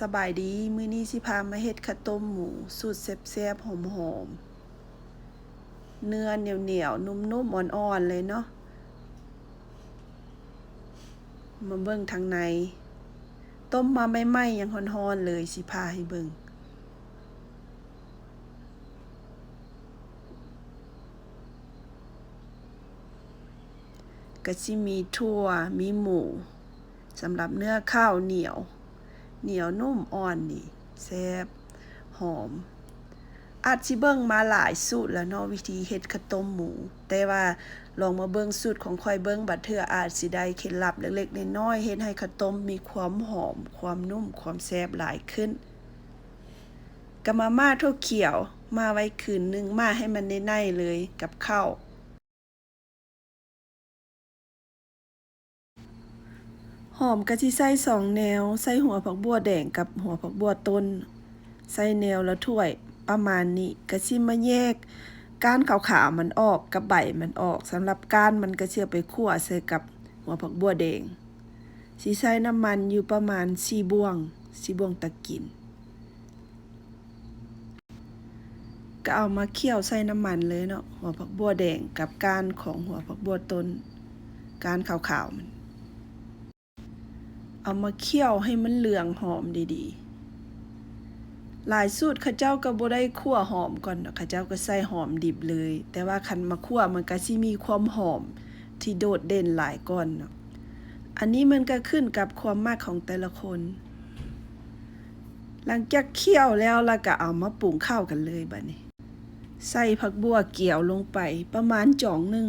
สบายดีมื้อนี้สิพามาเฮ็ดข้าวต้มหมูสูตรแซ่บๆหอมๆ เนื้อเหนียวๆ นุ่มๆ อ่อนๆ เลยเนาะ มาเบิ่งทางใน ต้มมาใหม่ๆยังร้อนๆ เลยสิพาให้เบิ่งก็สิมีถั่ว มีหมูสำหรับเนื้อข้าวเหนียว เหนียวนุ่มอ่อนนี่แซ่บหอม อาจสิเบิ่งมาหลายสูตรแล้วเนาะวิธีเฮ็ดข้าวต้มหมู แต่ว่าลองมาเบิ่งสูตรของข่อยเบิ่งบัดเทื่ออาจสิได้เคล็ดลับเล็กๆน้อยๆเฮ็ดให้ข้าวต้มมีความหอม ความนุ่ม ความแซ่บหลายขึ้นก็มาม่าถั่วเขียว มาไว้คืนนึงมาให้มันในๆเลยกับข้าว หอมกะทิใส่สองแนว ใส่หัวผักบัวแดงกับหัวผักบัวต้น ใส่แนวละถ้วยประมาณนี้กะสิมาแยก ก้านขาวๆมันออกกับใบมันออกสำหรับก้านมันก็เสียไปคั่วใส่กับหัวผักบัวแดงสิใส่น้ำมันอยู่ประมาณ4บ่วง4บ่วงตะกิน ก็เอามาเคี่ยวใส่น้ำมันเลยเนาะหัวผักบัวแดงกับก้านของหัวผักบัวต้นก้านขาวๆมัน เอามาเคี่ยวให้มันเหลืองหอมดีๆ หลายสูตรข้าเจ้าก็บ่ได้คั่วหอมก่อนนะข้าเจ้าก็ใส่หอมดิบเลย แต่ว่าคันมาคั่วมันก็สิมีความหอมที่โดดเด่นหลายก่อนอันนี้มันก็ขึ้นกับความมากของแต่ละคน หลังจากเคี่ยวแล้วแล้วก็เอามาปรุงข้าวกันเลยบัดนี้ ใส่ผักบัวเกี่ยวลงไปประมาณจ่องหนึ่ง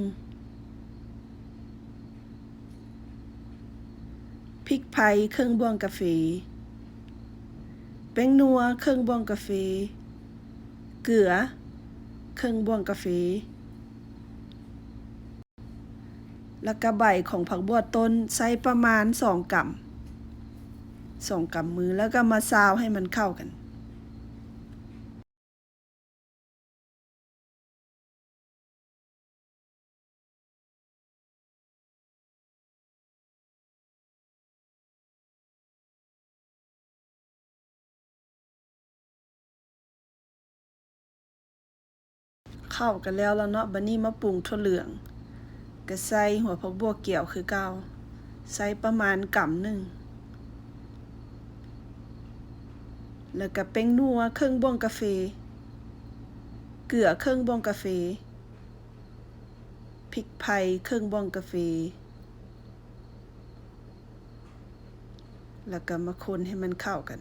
พริกไทยเครื่องบวงกาแฟแป้งนัวเครื่องบวงกาแฟเกลือ เครื่องบวงกาแฟแล้วก็ใบของผักบัวต้นใส่ประมาณสองกำสองกำมือแล้วก็มาซาวให้มันเข้ากัน เข้ากันแล้วแล้วเนาะบัดนี้มาปรุงถั่วเหลืองก็ใส่หัวผักบัวเกี่ยวคือเก่าใส่ประมาณกำหนึ่งแล้วก็เป้งนัวเครื่องบ่งกาแฟเกลือเครื่องบ่งกาแฟพริกไทยเครื่องบ่งกาแฟแล้วก็มาคนให้มันเข้ากัน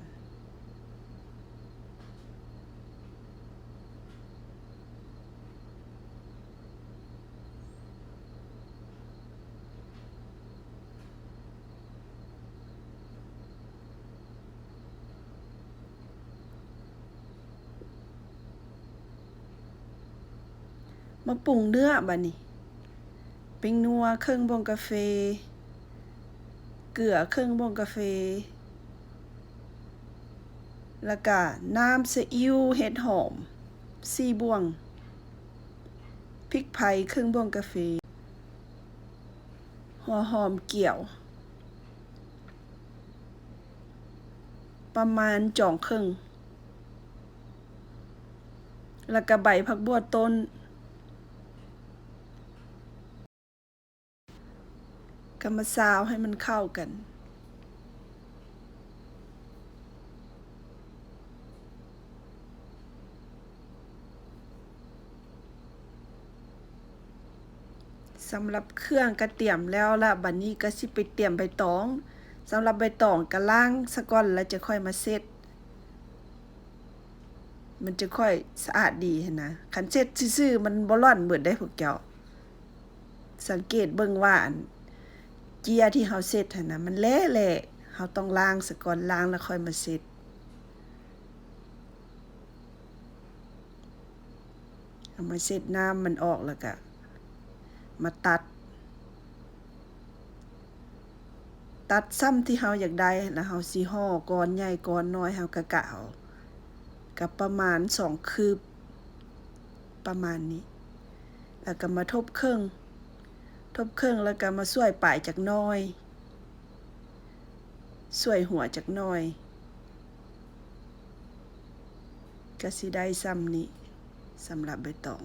มาปรุงเนื้อบัดนี้เป็นนัวเครื่องบงกาแฟเกลือเครื่องบงกาแฟแล้วก็น้ำซีอิ๊วเห็ดหอมสี่บวงพริกไทยเครื่องบงกาแฟหัวหอมเกี่ยว ประมาณจ่องครึ่งแล้วก็ใบผักบัวต้น ก็มาซาวให้มันเข้ากัน สำหรับเครื่องก็เตรียมแล้วละบัดนนี้ก็สิไปเตรียมใบตองสำหรับใบตองก็ล้างซะก่อนแล้วจะค่อยมาเซ็ตมันจะค่อยสะอาดดีหั้นนะคันเซ็ตซื่อๆมันบ่ร่อนเบิดได้พวกเจ้าสังเกตเบิ่งว่าอัน จียที่เฮาเซ็ตหั่นนะมันแหละๆเฮาต้องล้างซะก่อนล้างแล้วค่อยมาเซ็ตเอามาเซ็ตน้ำมันออกแล้วก็มาตัด ตัดซ้ำที่เฮาอยากได้แล้วเฮาสิห่อก้อนใหญ่ก้อนน้อยเฮาก็กะเอากับประมาณสองคืบประมาณนี้ แล้วก็มาทบเครื่อง ทบเครื่องแล้วก็มาส่วยปลายจากน้อยส่วยหัวจากน้อยก็สิได้ซ้ำนี้สำหรับใบตอง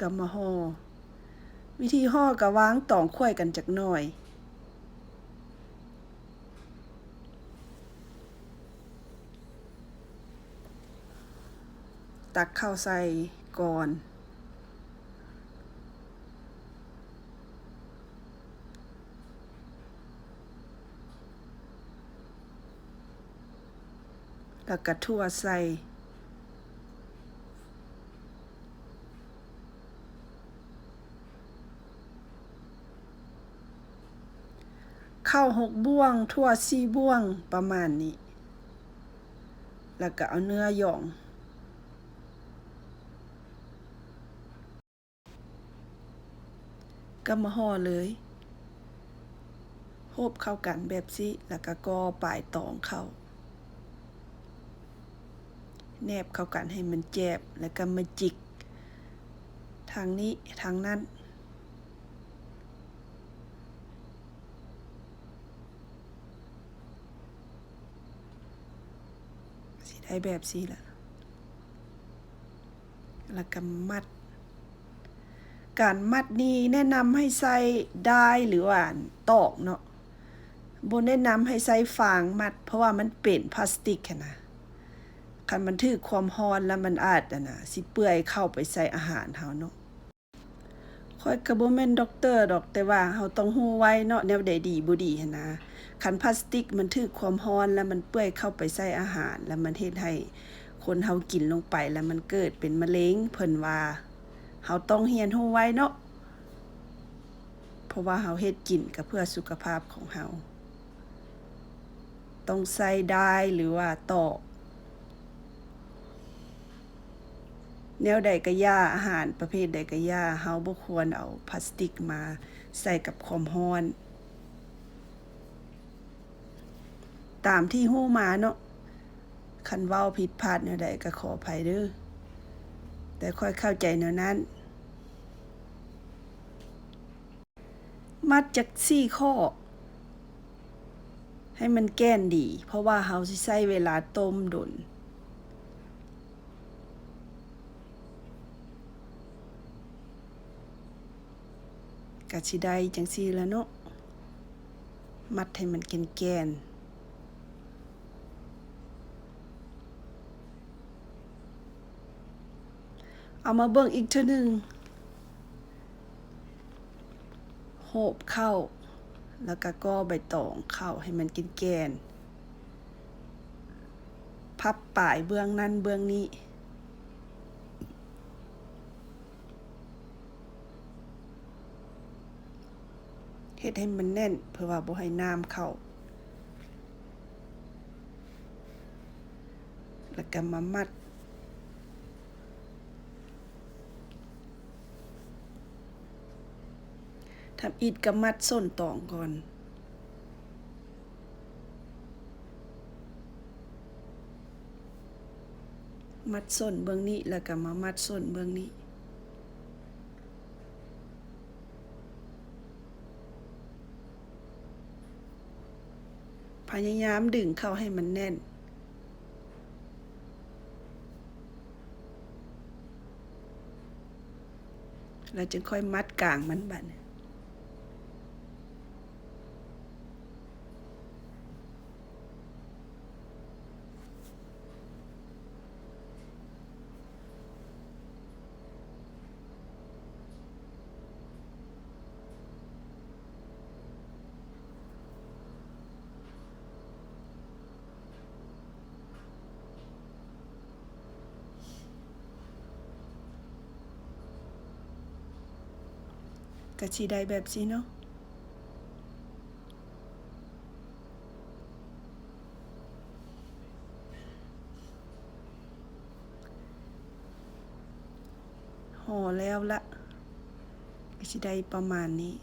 ก็มาห่อวิธีห่อก็วางตองข้วยกันจักน่อยตักข้าวใส่ก่อน แล้วก็ทั่วใส่ข้าวหกบ่วง ทั่วสี่บ่วงประมาณนี้ แล้วก็เอาเนื้อหย่องก็มาห่อเลยโฮบเข้ากันแบบสิแล้วก็กอปลายตองเข้า แนบเข้ากันให้มันแจบแล้วก็มาจิก ทางนี้ทางนั้นสิได้แบบสิล่ะแล้วก็มัด การมัดนี้แนะนำให้ใส่ได้หรือว่าตอกเนาะบนแนะนำให้ใส่ฟางมัด เพราะว่ามันเป็นพลาสติกนะ คันมันถือความร้อนแล้วมันอาจอะนะสิเปื่อยเข้าไปใส่อาหารเฮาเนาะค่อยก็บ่แม่นด็อกเตอร์ดอกแต่ว่าเฮาต้องฮู้ไว้เนาะแนวใดดีบ่ดีหันนะคันพลาสติกมันถือความร้อนแล้วมันเปื่อยเข้าไปใส่อาหาร แล้วมันเฮ็ดให้คนเฮากินลงไปแล้วมันเกิดเป็นมะเร็งเพิ่นว่าเฮาต้องเรียนรู้ไว้เนาะเพราะว่าเฮาเฮ็ดกินก็เพื่อสุขภาพของเฮาต้องใส่ได้หรือว่าตอก แนวใดก็ย่าอาหารประเภทใดก็ย่าเฮาบ่ควรเอาพลาสติกมาใส่กับความร้อน ตามที่ฮู้มาเนาะคันเว้าผิดพลาดแนวใดก็ขออภัยเด้อแต่ค่อยเข้าใจแนวนั้น มัดจากสี่ข้อ ให้มันแก้นดี เพราะว่าเฮาสิใช้เวลาต้มดุน ก็สิได้จังซี่แล้วเนาะมัดให้มันแก่นเอามาเบิ่งอีกเทื่อหนึงโหบเข้า แล้วก็ก้อใบตองเข้าให้มันกินแกน พับปลายเบื้องนั้นเบื้องนี้ ฮ็ดให้มันแน่น เพื่อว่าบ่ให้น้ำเข้า แล้วก็มามัดทำอิดกับมัดส้นตองก่อนมัดส้นเบื้องนี้แล้วก็มามัดส้นเบื้องนี้ พยายามดึงเข้าให้มันแน่นแล้วจึงค่อยมัดกลางมันบัดนี้ ก็สิได้แบบสิเนาะห่อแล้วละก็สิได้ประมาณนี้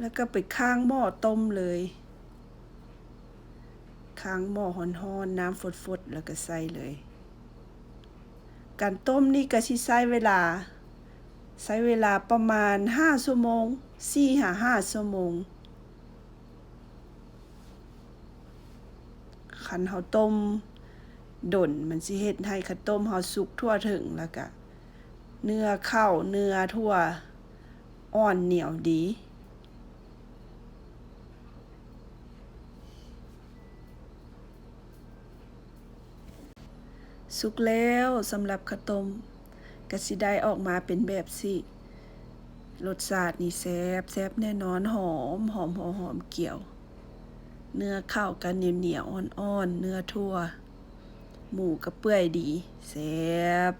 แล้วก็ไปข้างหม้อต้มเลย ค้างหม้อฮ้อนๆน้ำฝดๆ แล้วก็ใส่เลย การต้มนี่ก็สิใช้เวลา ใช้เวลาประมาณ 5 ชั่วโมง4หา5ชั่วโมงคันเฮาต้มดนมันสิเฮ็ดให้ข้าต้มเฮาสุกทั่วถึงแล้วก็เนื้อเข้าเนื้อทั่วอ่อนเหนียวดี สุกแล้วสำหรับข้าวต้มกะสิได้ออกมาเป็นแบบสิรสชาตินี่แซ่บแซ่บแน่นอนหอมหอมหอมหอมเกี่ยว เนื้อข้าวก็เหนียวเหนียวๆอ่อนเนื้อทั่ว หมูกระเปื่อยดีแซ่บ